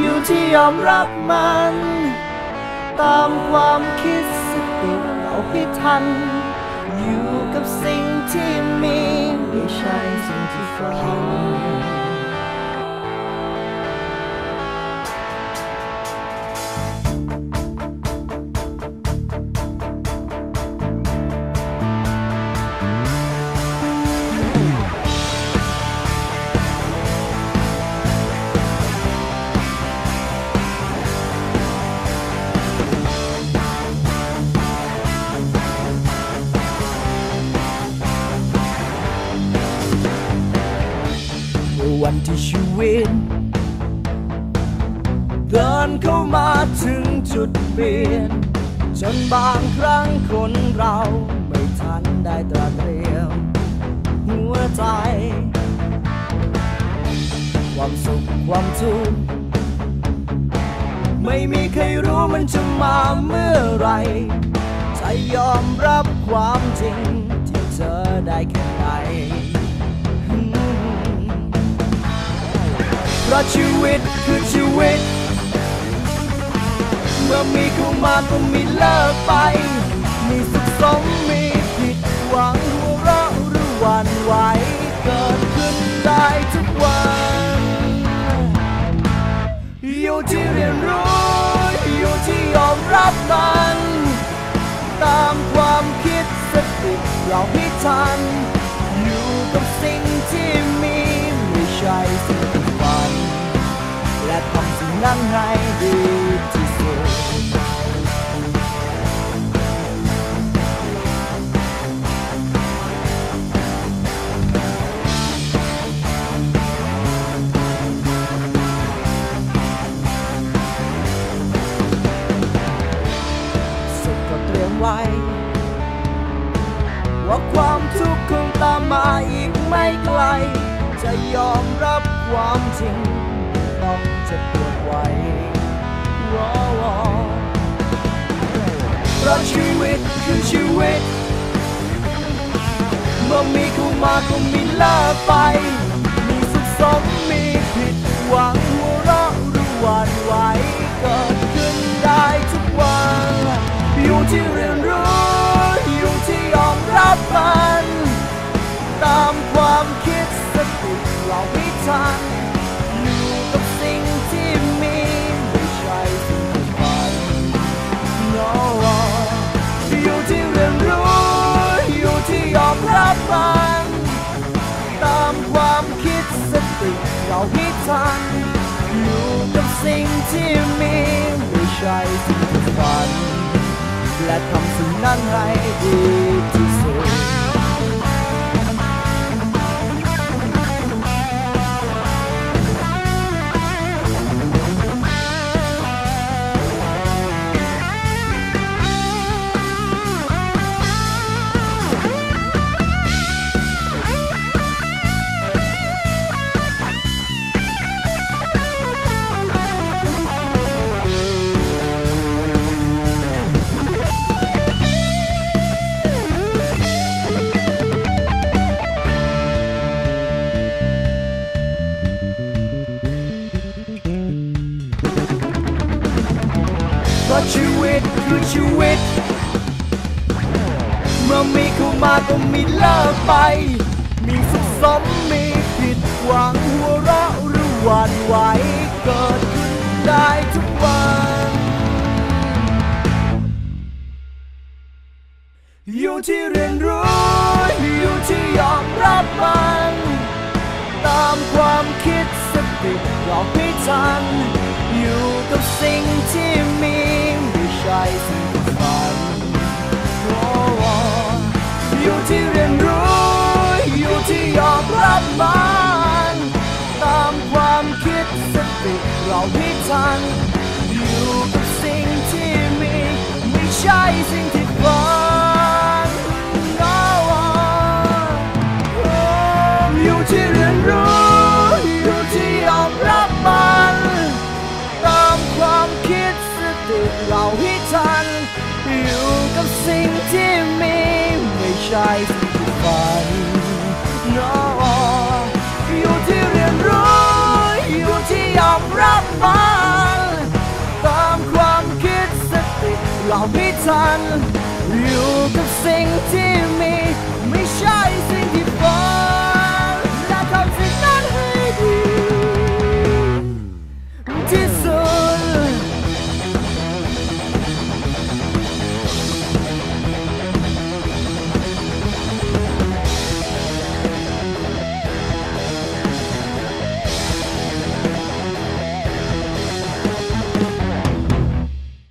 อยู่ที่ยอมรับมัน ตามความคิดสติเราให้ทัน อยู่กับสิ่งที่มี ไม่ใช่สิ่งที่ฝัน วันที่ชีวิตเดินเข้ามาถึงจุดเปลี่ยน จนบางครั้งคนเราไม่ทันได้ตระเตรียมหัวใจ ความสุขความทุกข์ไม่มีใครรู้มันจะมาเมื่อไหรจะยอมรับความจริงที่เธอได้แค่ไหน เพราะชีวิตคือชีวิต เมื่อมีเข้ามาก็มีเลิกไป มีสุขสมมีผิดหวังหัวเราะหรือหวันไหวเกิดขึ้นได้ทุกวัน อยู่ที่เรียนรู้ อยู่ที่ยอมรับมัน ตามความคิดสติเราให้ทัน อยู่กับสิ่งที่มีไม่ใช่สิ่ง ทำสิ่งนั้นให้ดีที่สุด สุขก็เตรียมไว้ ว่าความทุกข์คงตามมาอีกไม่ไกล จะยอมรับความจริง ต้องเจะปวดไว้วอวอเพราะชีวิตคือชีวิต เมื่อมีเข้ามาก็มีเลิกไป มีสุขสมมีผิดหวังหัวเราะหรือหวั่นไหวเกิดขึ้นได้ทุกวันอยู่ที่เรียนรู้อยู่ที่ยอมรับมัน ตามความคิดสติเราไม่ทัน เราพิทันอยู่กับสิ่งที่มีไม่ใช่สิ่งที่ฝัน และทำสิ่งนั้นให้ดีที่ เพราะชีวิตคือชีวิต เมื่อมีเข้ามาก็มีเลิกไป มีสุขสมมีผิดหวังหัวเราะหรือหวานไหวเกิดขึ้นได้ทุกวัน อยู่ที่เรียนรู้ อยู่ที่ยอมรับมัน ตามความคิดสติเราให้ทัน อยู่กับสิ่งที่มี เราให้ทัน อยู่กับสิ่งที่มี ไม่ใช่สิ่งที่ฝันโอ้โอ้อยู่ที่เรียนรู้ อยู่ที่ยอมรับมันตามความคิดสติเราให้ทัน อยู่กับสิ่งที่มี ไม่ใช่สิ่งที่ฝัน ราไม่ทันอยู่กับสิ่งที่มีไม่ใช่